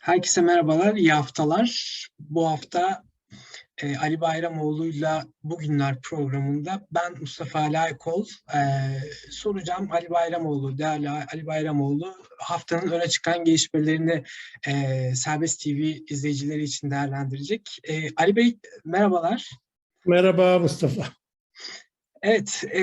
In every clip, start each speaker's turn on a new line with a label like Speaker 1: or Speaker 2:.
Speaker 1: Herkese merhabalar, iyi haftalar. Bu hafta e, Ali Bayramoğlu'yla Bugünler programında ben Mustafa Alaykol e, soracağım. Ali Bayramoğlu, değerli Ali Bayramoğlu haftanın öne çıkan gelişmelerini e, Serbest TV izleyicileri için değerlendirecek. E, Ali Bey merhabalar.
Speaker 2: Merhaba Mustafa.
Speaker 1: Evet, e,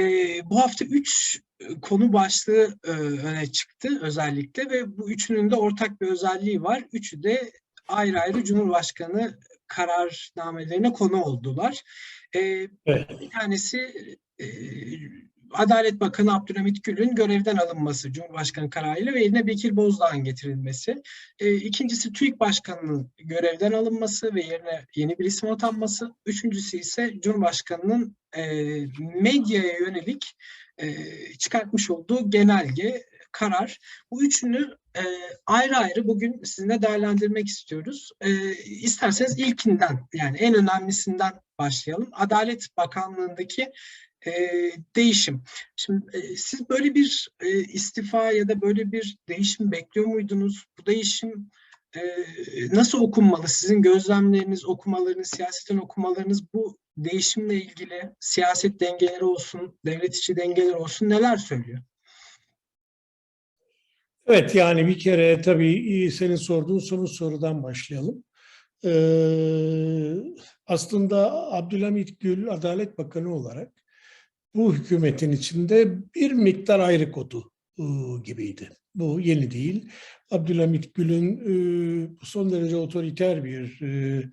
Speaker 1: bu hafta üç konu başlığı e, öne çıktı özellikle ve bu üçünün de ortak bir özelliği var. Üçü de ayrı ayrı Cumhurbaşkanı kararnamelerine konu oldular. E,
Speaker 2: Evet.
Speaker 1: bir tanesi e, Adalet Bakanı Abdülhamit Gül'ün görevden alınması Cumhurbaşkanı kararıyla ve yerine Bekir Bozdağ'ın getirilmesi. E, ikincisi TÜİK Başkanı'nın görevden alınması ve yerine yeni bir isim atanması. Üçüncüsü ise Cumhurbaşkanı'nın e, medyaya yönelik e, çıkartmış olduğu genelge, karar. Bu üçünü e, ayrı ayrı bugün sizinle değerlendirmek istiyoruz. E, isterseniz ilkinden yani en önemlisinden başlayalım. Adalet Bakanlığı'ndaki e, değişim. Şimdi siz böyle bir istifa ya da böyle bir değişim bekliyor muydunuz? Bu değişim e, nasıl okunmalı? Sizin gözlemleriniz, okumalarınız, siyasetin okumalarınız bu değişimle ilgili siyaset dengeleri olsun, devlet içi dengeler olsun neler söylüyor?
Speaker 2: Evet yani bir kere tabii senin sorduğun son sorudan başlayalım. Ee, aslında Abdülhamit Gül Adalet Bakanı olarak bu hükümetin içinde bir miktar ayrı kodu e, gibiydi. Bu yeni değil. Abdülhamit Gül'ün e, son derece otoriter bir e,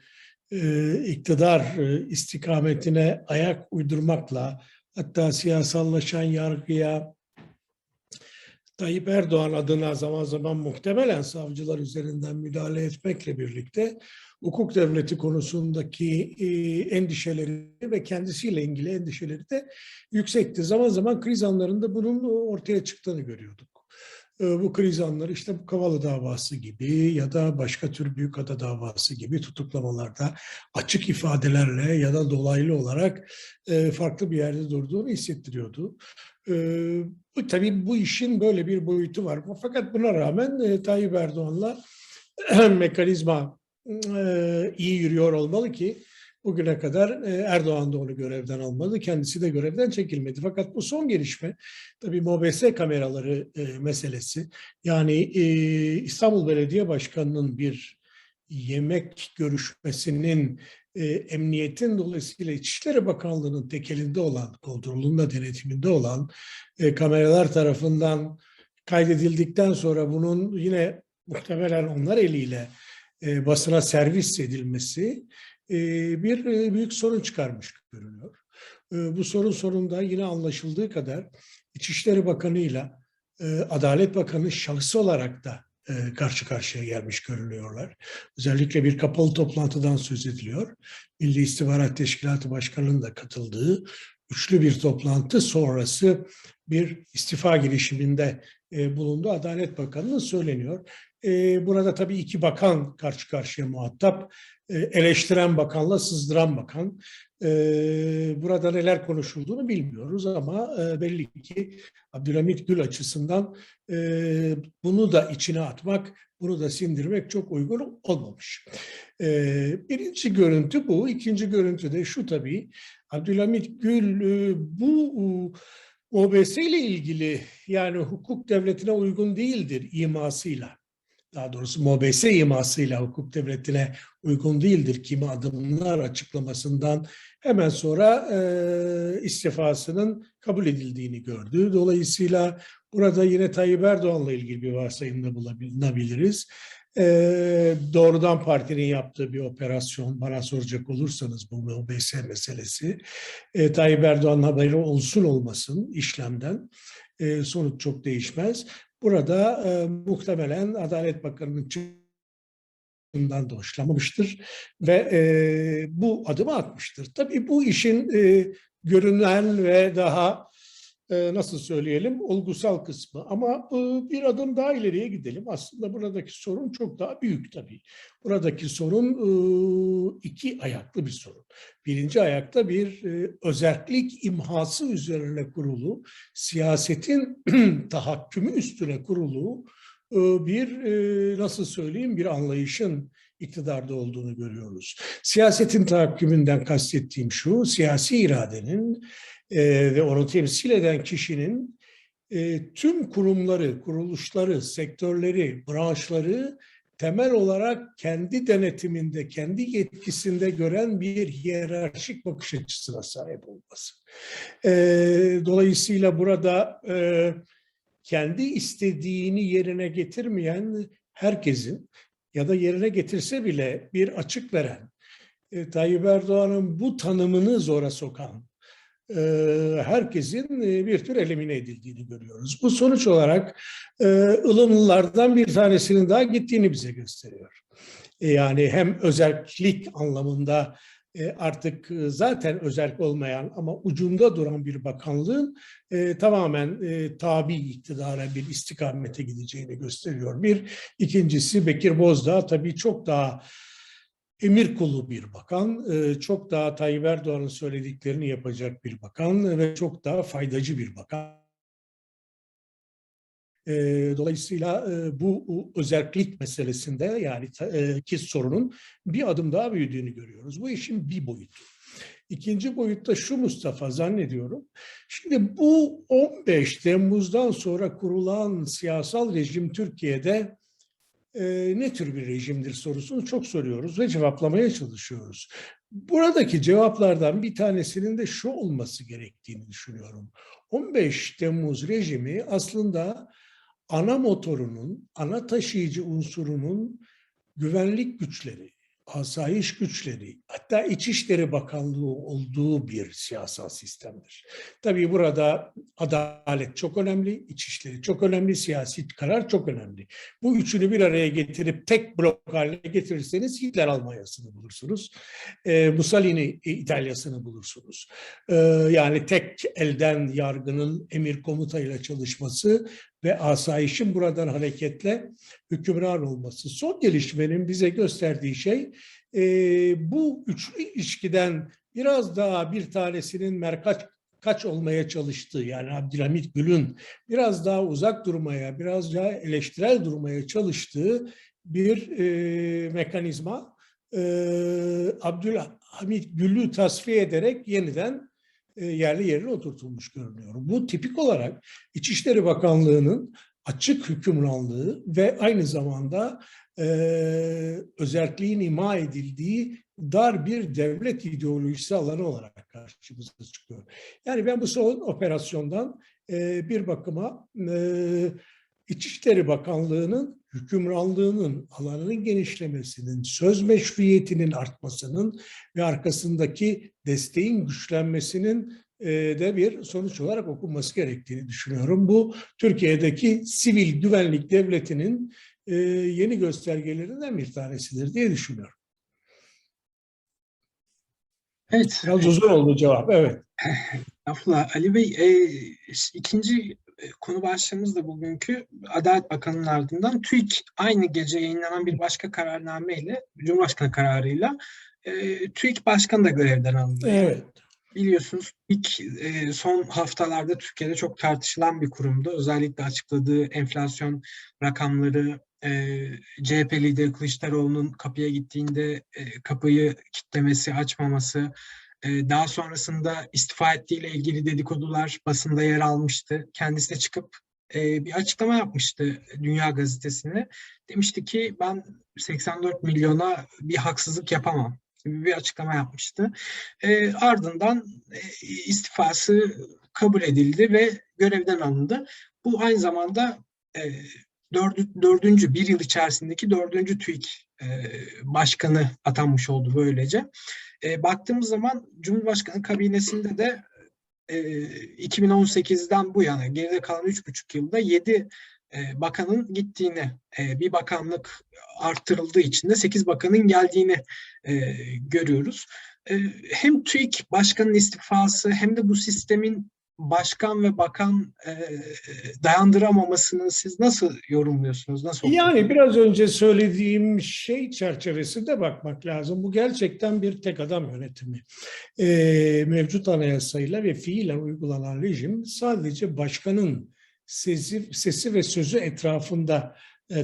Speaker 2: e, iktidar istikametine ayak uydurmakla hatta siyasallaşan yargıya Tayyip Erdoğan adına zaman zaman muhtemelen savcılar üzerinden müdahale etmekle birlikte hukuk devleti konusundaki e, endişeleri ve kendisiyle ilgili endişeleri de yüksekti. Zaman zaman kriz anlarında bunun ortaya çıktığını görüyorduk. E, bu kriz anları işte bu Kavala davası gibi ya da başka tür Büyükada davası gibi tutuklamalarda açık ifadelerle ya da dolaylı olarak e, farklı bir yerde durduğunu hissettiriyordu. E, tabii bu işin böyle bir boyutu var. Fakat buna rağmen e, Tayyip Erdoğan'la mekanizma e, iyi yürüyor olmalı ki bugüne kadar e, Erdoğan da onu görevden almadı. Kendisi de görevden çekilmedi. Fakat bu son gelişme tabii MOBS kameraları e, meselesi. Yani e, İstanbul Belediye Başkanı'nın bir yemek görüşmesinin e, emniyetin dolayısıyla İçişleri Bakanlığı'nın tekelinde olan, kontrolünde, denetiminde olan e, kameralar tarafından kaydedildikten sonra bunun yine muhtemelen onlar eliyle e, basına servis edilmesi e, bir e, büyük sorun çıkarmış görünüyor. E, bu sorun sonunda yine anlaşıldığı kadar İçişleri Bakanı'yla e, Adalet Bakanı şahsı olarak da karşı karşıya gelmiş görünüyorlar. Özellikle bir kapalı toplantıdan söz ediliyor. Milli İstihbarat Teşkilatı Başkanı'nın da katıldığı üçlü bir toplantı sonrası bir istifa girişiminde e, bulundu. Adalet Bakanı'nın söyleniyor. E, burada tabii iki bakan karşı karşıya muhatap. E, eleştiren bakanla sızdıran bakan. E, burada neler konuşulduğunu bilmiyoruz ama e, belli ki Abdülhamit Gül açısından e, bunu da içine atmak, bunu da sindirmek çok uygun olmamış. E, birinci görüntü bu. İkinci görüntü de şu tabii. Abdülhamit Gül e, bu OBS ile ilgili yani hukuk devletine uygun değildir imasıyla daha doğrusu MOBS imasıyla hukuk devletine uygun değildir kimi adımlar açıklamasından hemen sonra e, istifasının kabul edildiğini gördü. Dolayısıyla burada yine Tayyip Erdoğan'la ilgili bir varsayımda bulunabiliriz. E, doğrudan partinin yaptığı bir operasyon bana soracak olursanız bu MOBS meselesi. E, Tayyip Erdoğan'ın haberi olsun olmasın işlemden e, sonuç çok değişmez. Burada e, muhtemelen Adalet Bakanı'nın çıktığından da hoşlanmamıştır ve e, bu adımı atmıştır. Tabii bu işin e, görünen ve daha nasıl söyleyelim olgusal kısmı ama e, bir adım daha ileriye gidelim. Aslında buradaki sorun çok daha büyük tabii. Buradaki sorun e, iki ayaklı bir sorun. Birinci ayakta bir e, özellik imhası üzerine kurulu, siyasetin tahakkümü üstüne kurulu e, bir e, nasıl söyleyeyim bir anlayışın iktidarda olduğunu görüyoruz. Siyasetin tahakkümünden kastettiğim şu, siyasi iradenin e, ve onu temsil eden kişinin e, tüm kurumları, kuruluşları, sektörleri, branşları temel olarak kendi denetiminde, kendi yetkisinde gören bir hiyerarşik bakış açısına sahip olması. E, dolayısıyla burada e, kendi istediğini yerine getirmeyen herkesin ya da yerine getirse bile bir açık veren, e, Tayyip Erdoğan'ın bu tanımını zora sokan e, herkesin e, bir tür elimine edildiğini görüyoruz. Bu sonuç olarak e, ılımlılardan bir tanesinin daha gittiğini bize gösteriyor. E, Yani hem özellik anlamında artık e, zaten özellik olmayan ama ucunda duran bir bakanlığın e, tamamen e, tabi iktidara bir istikamete gideceğini gösteriyor. Bir, ikincisi Bekir Bozdağ tabii çok daha emir kulu bir bakan, e, çok daha Tayyip Erdoğan'ın söylediklerini yapacak bir bakan ve çok daha faydacı bir bakan. E, Dolayısıyla e, bu özellik meselesinde yani e, ki sorunun bir adım daha büyüdüğünü görüyoruz. Bu işin bir boyutu. İkinci boyutta şu Mustafa zannediyorum. Şimdi bu 15 Temmuz'dan sonra kurulan siyasal rejim Türkiye'de e, ne tür bir rejimdir sorusunu çok soruyoruz ve cevaplamaya çalışıyoruz. Buradaki cevaplardan bir tanesinin de şu olması gerektiğini düşünüyorum. 15 Temmuz rejimi aslında ana motorunun, ana taşıyıcı unsurunun güvenlik güçleri, asayiş güçleri, hatta İçişleri Bakanlığı olduğu bir siyasal sistemdir. Tabii burada adalet çok önemli, içişleri çok önemli, siyasi karar çok önemli. Bu üçünü bir araya getirip tek blok haline getirirseniz Hitler Almanya'sını bulursunuz. E, Mussolini İtalya'sını bulursunuz. E, yani tek elden yargının emir komutayla çalışması ve asayişin buradan hareketle hükümran olması. Son gelişmenin bize gösterdiği şey e, bu üçlü ilişkiden biraz daha bir tanesinin merkaç kaç olmaya çalıştığı yani Abdülhamit Gül'ün biraz daha uzak durmaya, biraz daha eleştirel durmaya çalıştığı bir e, mekanizma. E, Abdülhamit Gül'ü tasfiye ederek yeniden yerli yerine oturtulmuş görünüyor. Bu tipik olarak İçişleri Bakanlığı'nın açık hükümranlığı ve aynı zamanda e, özelliğin ima edildiği dar bir devlet ideolojisi alanı olarak karşımıza çıkıyor. Yani ben bu son operasyondan e, bir bakıma e, İçişleri Bakanlığı'nın hükümranlığının alanının genişlemesinin, söz meşruiyetinin artmasının ve arkasındaki desteğin güçlenmesinin e, de bir sonuç olarak okunması gerektiğini düşünüyorum. Bu Türkiye'deki sivil güvenlik devletinin e, yeni göstergelerinden bir tanesidir diye düşünüyorum.
Speaker 1: Evet.
Speaker 2: Biraz uzun oldu cevap, evet.
Speaker 1: Estağfurullah. Ali Bey, e, ikinci konu başlığımız da bugünkü Adalet Bakanı'nın ardından TÜİK aynı gece yayınlanan bir başka kararnameyle, Cumhurbaşkanı kararıyla e, TÜİK Başkanı da görevden alındı.
Speaker 2: Evet.
Speaker 1: Biliyorsunuz ilk e, son haftalarda Türkiye'de çok tartışılan bir kurumdu. Özellikle açıkladığı enflasyon rakamları, e, CHP lideri Kılıçdaroğlu'nun kapıya gittiğinde e, kapıyı kitlemesi, açmaması, e, daha sonrasında istifa ettiğiyle ilgili dedikodular basında yer almıştı. Kendisi de çıkıp e, bir açıklama yapmıştı Dünya Gazetesi'ne. Demişti ki ben 84 milyona bir haksızlık yapamam gibi bir açıklama yapmıştı. E, ardından e, istifası kabul edildi ve görevden alındı. Bu aynı zamanda e, dördü, dördüncü, bir yıl içerisindeki dördüncü TÜİK başkanı atanmış oldu böylece. E, baktığımız zaman Cumhurbaşkanı kabinesinde de e, 2018'den bu yana geride kalan üç buçuk yılda yedi e, bakanın gittiğini, e, bir bakanlık arttırıldığı için de sekiz bakanın geldiğini e, görüyoruz. E, hem TÜİK başkanın istifası hem de bu sistemin başkan ve bakan e, dayandıramamasını siz nasıl yorumluyorsunuz? Nasıl
Speaker 2: Yani biraz önce söylediğim şey çerçevesinde bakmak lazım. Bu gerçekten bir tek adam yönetimi. Ee, mevcut anayasayla ve fiilen uygulanan rejim sadece başkanın sesi, sesi ve sözü etrafında e,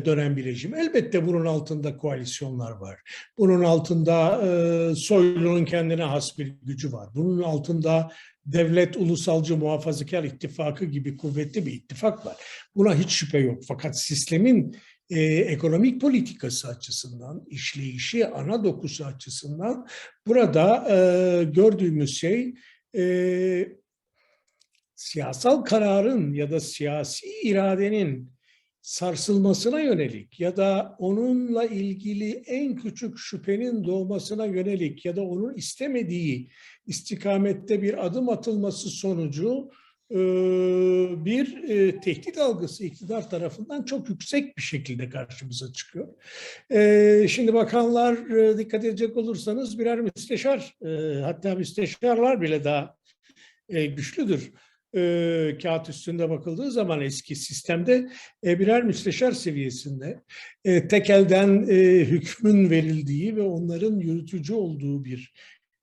Speaker 2: dönen bir rejim. Elbette bunun altında koalisyonlar var. Bunun altında e, Soylu'nun kendine has bir gücü var. Bunun altında devlet ulusalcı muhafazakar ittifakı gibi kuvvetli bir ittifak var. Buna hiç şüphe yok. Fakat sistemin e, ekonomik politikası açısından, işleyişi, ana dokusu açısından burada e, gördüğümüz şey e, siyasal kararın ya da siyasi iradenin sarsılmasına yönelik ya da onunla ilgili en küçük şüphenin doğmasına yönelik ya da onun istemediği istikamette bir adım atılması sonucu e, bir e, tehdit algısı iktidar tarafından çok yüksek bir şekilde karşımıza çıkıyor. E, Şimdi bakanlar dikkat edecek olursanız birer müsteşar hatta müsteşarlar bile daha güçlüdür. E, Kağıt üstünde bakıldığı zaman eski sistemde e, birer müsteşar seviyesinde e, tek elden e, hükmün verildiği ve onların yürütücü olduğu bir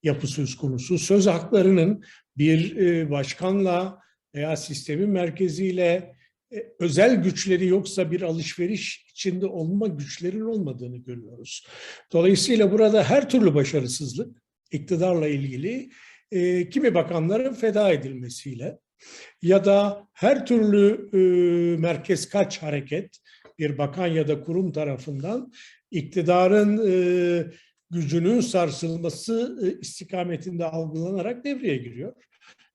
Speaker 2: yapı söz konusu. Söz haklarının bir e, başkanla veya sistemin merkeziyle e, özel güçleri yoksa bir alışveriş içinde olma güçlerinin olmadığını görüyoruz. Dolayısıyla burada her türlü başarısızlık iktidarla ilgili e, kimi bakanların feda edilmesiyle ya da her türlü e, merkez kaç hareket bir bakan ya da kurum tarafından iktidarın e, gücünün sarsılması e, istikametinde algılanarak devreye giriyor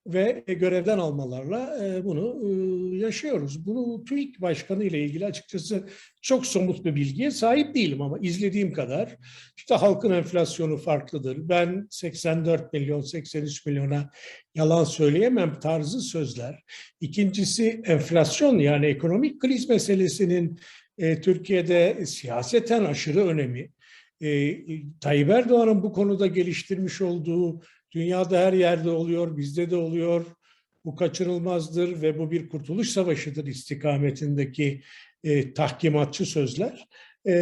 Speaker 2: ve görevden almalarla e, bunu e, yaşıyoruz. Bunu TÜİK Başkanı ile ilgili açıkçası çok somut bir bilgiye sahip değilim ama izlediğim kadar işte halkın enflasyonu farklıdır. Ben 84 milyon 83 milyona yalan söyleyemem tarzı sözler. İkincisi enflasyon yani ekonomik kriz meselesinin e, Türkiye'de siyaseten aşırı önemi. E, Tayyip Erdoğan'ın bu konuda geliştirmiş olduğu Dünyada her yerde oluyor, bizde de oluyor. Bu kaçırılmazdır ve bu bir kurtuluş savaşıdır istikametindeki e, tahkimatçı sözler. E,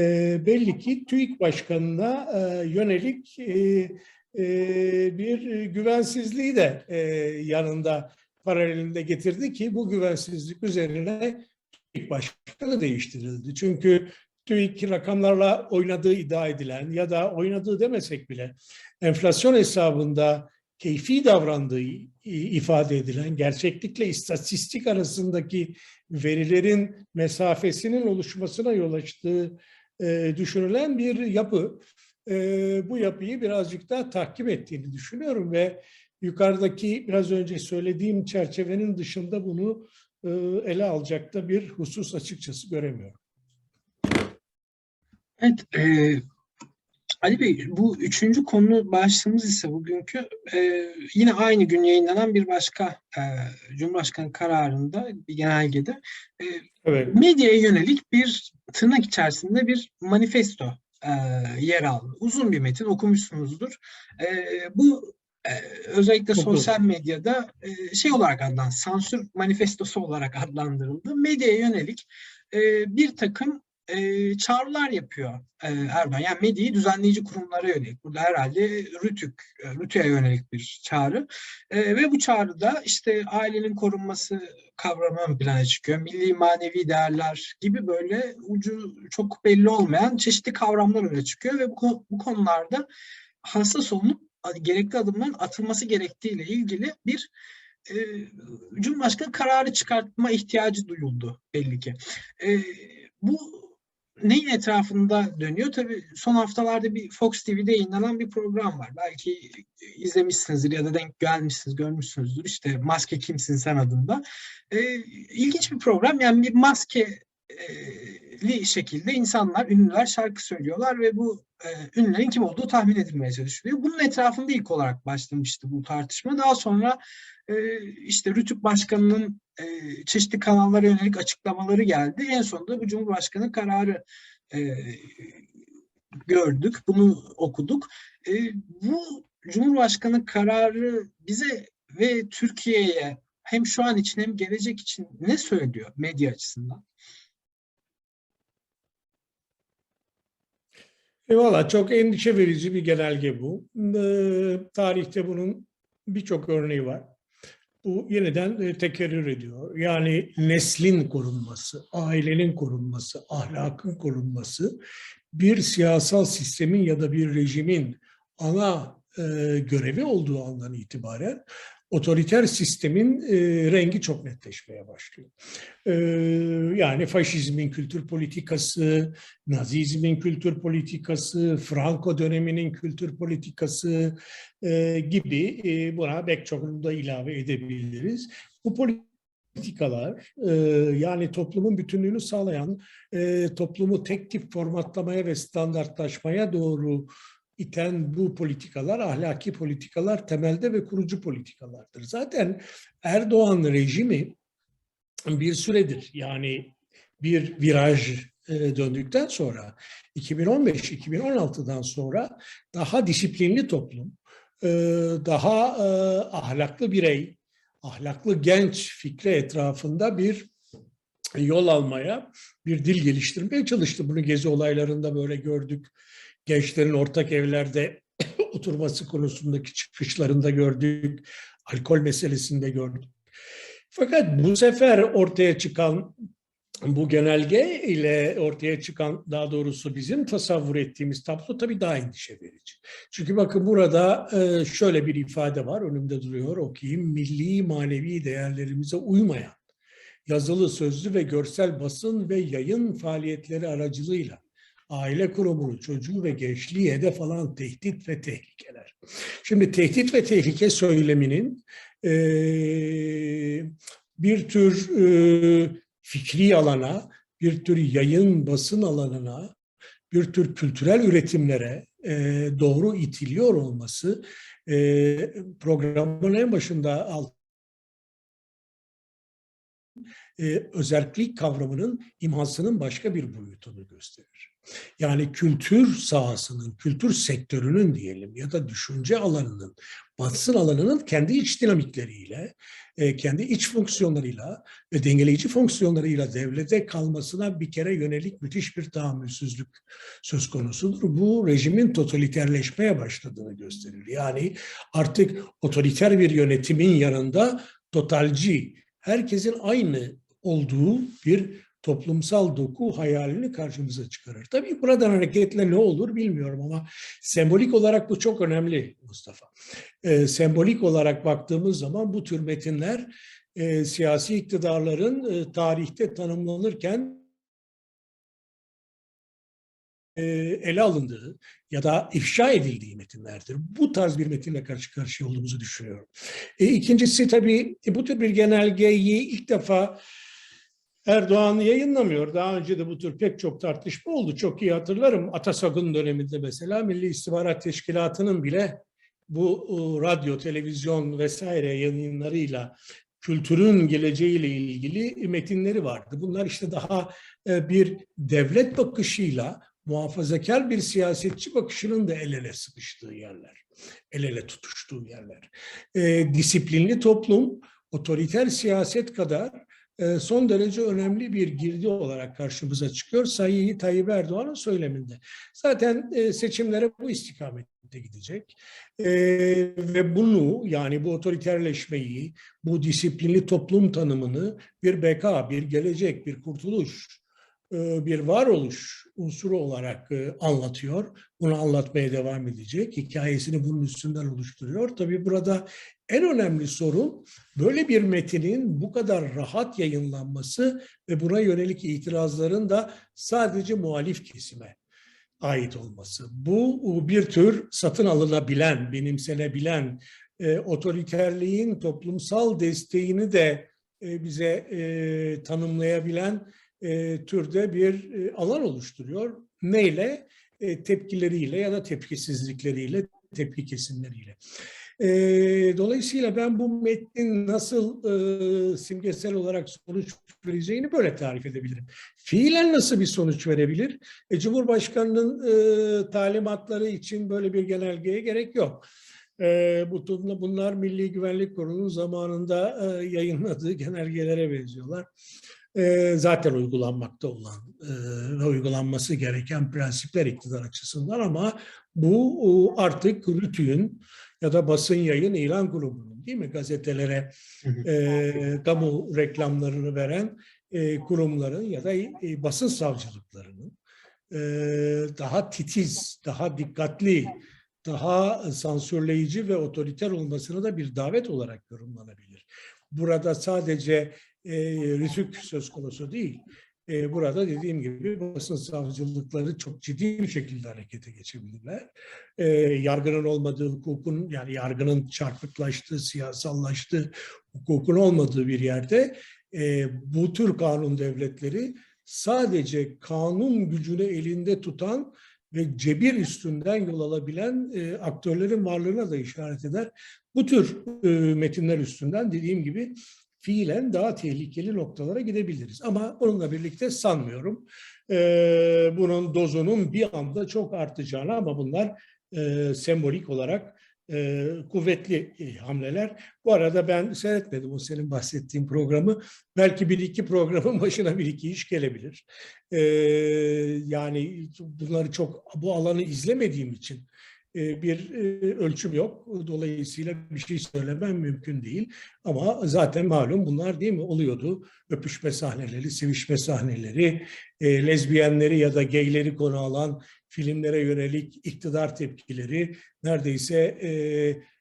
Speaker 2: belli ki TÜİK Başkanı'na e, yönelik e, e, bir güvensizliği de e, yanında paralelinde getirdi ki bu güvensizlik üzerine TÜİK Başkanı değiştirildi. Çünkü TÜİK rakamlarla oynadığı iddia edilen ya da oynadığı demesek bile enflasyon hesabında keyfi davrandığı ifade edilen gerçeklikle istatistik arasındaki verilerin mesafesinin oluşmasına yol açtığı e, düşünülen bir yapı. E, bu yapıyı birazcık daha takip ettiğini düşünüyorum ve yukarıdaki biraz önce söylediğim çerçevenin dışında bunu e, ele alacak da bir husus açıkçası göremiyorum.
Speaker 1: Evet, e, Ali Bey bu üçüncü konu başlığımız ise bugünkü e, yine aynı gün yayınlanan bir başka e, Cumhurbaşkanı kararında bir genelgede e,
Speaker 2: Evet.
Speaker 1: medyaya yönelik bir tırnak içerisinde bir manifesto e, yer aldı. Uzun bir metin okumuşsunuzdur. E, bu e, özellikle
Speaker 2: Çok
Speaker 1: sosyal medyada e, şey olarak adlandırıldı, sansür manifestosu olarak adlandırıldı. Medyaya yönelik e, bir takım e, çağrılar yapıyor e, Erdoğan. Yani medyayı düzenleyici kurumlara yönelik. Burada herhalde RÜTÜK, RÜTÜ'ye yönelik bir çağrı. E, ve bu çağrıda işte ailenin korunması kavramı ön plana çıkıyor. Milli manevi değerler gibi böyle ucu çok belli olmayan çeşitli kavramlar öne çıkıyor ve bu, bu konularda hassas olunup gerekli adımların atılması gerektiğiyle ilgili bir e, Cumhurbaşkanı kararı çıkartma ihtiyacı duyuldu belli ki. E, bu neyin etrafında dönüyor? Tabii son haftalarda bir Fox TV'de yayınlanan bir program var. Belki izlemişsinizdir ya da denk gelmişsiniz, görmüşsünüzdür. İşte Maske Kimsin Sen adında. E, ilginç bir program. Yani bir maskeli şekilde insanlar, ünlüler şarkı söylüyorlar ve bu e, ünlülerin kim olduğu tahmin edilmeye çalışılıyor. Bunun etrafında ilk olarak başlamıştı bu tartışma. Daha sonra e, işte Rütük Başkanı'nın e, çeşitli kanallara yönelik açıklamaları geldi. En sonunda bu Cumhurbaşkanı kararı e, gördük, bunu okuduk. E, bu Cumhurbaşkanı kararı bize ve Türkiye'ye hem şu an için hem gelecek için ne söylüyor medya açısından?
Speaker 2: Eyvallah çok endişe verici bir genelge bu. Ee, tarihte bunun birçok örneği var. bu yeniden e, tekerrür ediyor. Yani neslin korunması, ailenin korunması, ahlakın korunması bir siyasal sistemin ya da bir rejimin ana e, görevi olduğu andan itibaren otoriter sistemin e, rengi çok netleşmeye başlıyor. E, yani faşizmin kültür politikası, Nazizmin kültür politikası, Franco döneminin kültür politikası e, gibi e, buna pek çokunu da ilave edebiliriz. Bu politikalar e, yani toplumun bütünlüğünü sağlayan, e, toplumu tek tip formatlamaya ve standartlaşmaya doğru iten bu politikalar, ahlaki politikalar temelde ve kurucu politikalardır. Zaten Erdoğan rejimi bir süredir yani bir viraj e, döndükten sonra 2015-2016'dan sonra daha disiplinli toplum, e, daha e, ahlaklı birey, ahlaklı genç fikri etrafında bir yol almaya, bir dil geliştirmeye çalıştı. Bunu gezi olaylarında böyle gördük. Gençlerin ortak evlerde oturması konusundaki çıkışlarında gördük. Alkol meselesinde gördük. Fakat bu sefer ortaya çıkan bu genelge ile ortaya çıkan daha doğrusu bizim tasavvur ettiğimiz tablo tabii daha endişe verici. Çünkü bakın burada e, şöyle bir ifade var önümde duruyor okuyayım. Milli manevi değerlerimize uymayan yazılı, sözlü ve görsel basın ve yayın faaliyetleri aracılığıyla aile kurumunu, çocuğu ve gençliği hedef alan tehdit ve tehlikeler. Şimdi tehdit ve tehlike söyleminin e, bir tür e, fikri alana, bir tür yayın basın alanına, bir tür kültürel üretimlere e, doğru itiliyor olması e, programın en başında alt e, özellik kavramının imhasının başka bir boyutunu gösterir. Yani kültür sahasının, kültür sektörünün diyelim ya da düşünce alanının, basın alanının kendi iç dinamikleriyle, e, kendi iç fonksiyonlarıyla ve dengeleyici fonksiyonlarıyla devlete kalmasına bir kere yönelik müthiş bir tahammülsüzlük söz konusudur. Bu rejimin totaliterleşmeye başladığını gösterir. Yani artık otoriter bir yönetimin yanında totalci, herkesin aynı olduğu bir toplumsal doku hayalini karşımıza çıkarır. Tabii buradan hareketle ne olur bilmiyorum ama sembolik olarak bu çok önemli Mustafa. E, sembolik olarak baktığımız zaman bu tür metinler e, siyasi iktidarların e, tarihte tanımlanırken e, ele alındığı ya da ifşa edildiği metinlerdir. Bu tarz bir metinle karşı karşıya olduğumuzu düşünüyorum. E, ikincisi tabii bu tür bir genelgeyi ilk defa Erdoğan yayınlamıyor. Daha önce de bu tür pek çok tartışma oldu. Çok iyi hatırlarım. Atasag'ın döneminde mesela Milli İstihbarat Teşkilatı'nın bile bu e, radyo, televizyon vesaire yayınlarıyla kültürün geleceğiyle ilgili metinleri vardı. Bunlar işte daha e, bir devlet bakışıyla muhafazakar bir siyasetçi bakışının da el ele sıkıştığı yerler, el ele tutuştuğu yerler. E, disiplinli toplum, otoriter siyaset kadar son derece önemli bir girdi olarak karşımıza çıkıyor Sayı Tayyip Erdoğan'ın söyleminde. Zaten e, seçimlere bu istikamette gidecek e, ve bunu yani bu otoriterleşmeyi, bu disiplinli toplum tanımını bir beka, bir gelecek, bir kurtuluş, bir varoluş unsuru olarak anlatıyor. Bunu anlatmaya devam edecek. Hikayesini bunun üstünden oluşturuyor. Tabii burada en önemli sorun böyle bir metinin bu kadar rahat yayınlanması ve buna yönelik itirazların da sadece muhalif kesime ait olması. Bu bir tür satın alınabilen, benimsenebilen e, otoriterliğin toplumsal desteğini de e, bize e, tanımlayabilen e, türde bir e, alan oluşturuyor. Neyle? E, tepkileriyle ya da tepkisizlikleriyle, tepki kesimleriyle. E, dolayısıyla ben bu metnin nasıl e, simgesel olarak sonuç vereceğini böyle tarif edebilirim. Fiilen nasıl bir sonuç verebilir? E, Cumhurbaşkanı'nın e, talimatları için böyle bir genelgeye gerek yok. E, bu, bunlar Milli Güvenlik Kurulu'nun zamanında e, yayınladığı genelgelere benziyorlar. E, zaten uygulanmakta olan e, ve uygulanması gereken prensipler iktidar açısından ama bu artık RTÜK'ün ya da basın yayın ilan grubunun değil mi gazetelere e, kamu reklamlarını veren e, kurumların ya da e, basın savcılıklarının e, daha titiz, daha dikkatli, daha sansürleyici ve otoriter olmasını da bir davet olarak yorumlanabilir. Burada sadece e, rütük söz konusu değil. E, burada dediğim gibi basın savcılıkları çok ciddi bir şekilde harekete geçebilirler. E, yargının olmadığı hukukun yani yargının çarpıklaştığı, siyasallaştığı hukukun olmadığı bir yerde e, bu tür kanun devletleri sadece kanun gücünü elinde tutan ve cebir üstünden yol alabilen e, aktörlerin varlığına da işaret eder. Bu tür e, metinler üstünden dediğim gibi fiilen daha tehlikeli noktalara gidebiliriz. Ama onunla birlikte sanmıyorum e, bunun dozunun bir anda çok artacağını ama bunlar e, sembolik olarak e, kuvvetli e, hamleler. Bu arada ben seyretmedim o senin bahsettiğin programı. Belki bir iki programın başına bir iki iş gelebilir. E, yani bunları çok bu alanı izlemediğim için bir e, ölçüm yok. Dolayısıyla bir şey söylemem mümkün değil. Ama zaten malum bunlar değil mi oluyordu. Öpüşme sahneleri, sevişme sahneleri, e, lezbiyenleri ya da gayleri konu alan filmlere yönelik iktidar tepkileri neredeyse e,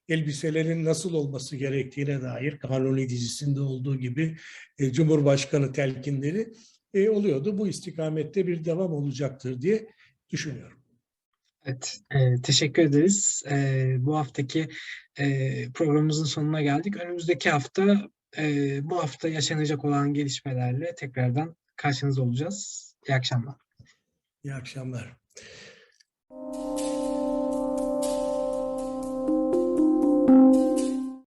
Speaker 2: elbiselerin nasıl olması gerektiğine dair Kanuni dizisinde olduğu gibi e, Cumhurbaşkanı telkinleri e, oluyordu. Bu istikamette bir devam olacaktır diye düşünüyorum.
Speaker 1: Evet, e, teşekkür ederiz. E, bu haftaki e, programımızın sonuna geldik. Önümüzdeki hafta e, bu hafta yaşanacak olan gelişmelerle tekrardan karşınızda olacağız. İyi akşamlar.
Speaker 2: İyi akşamlar.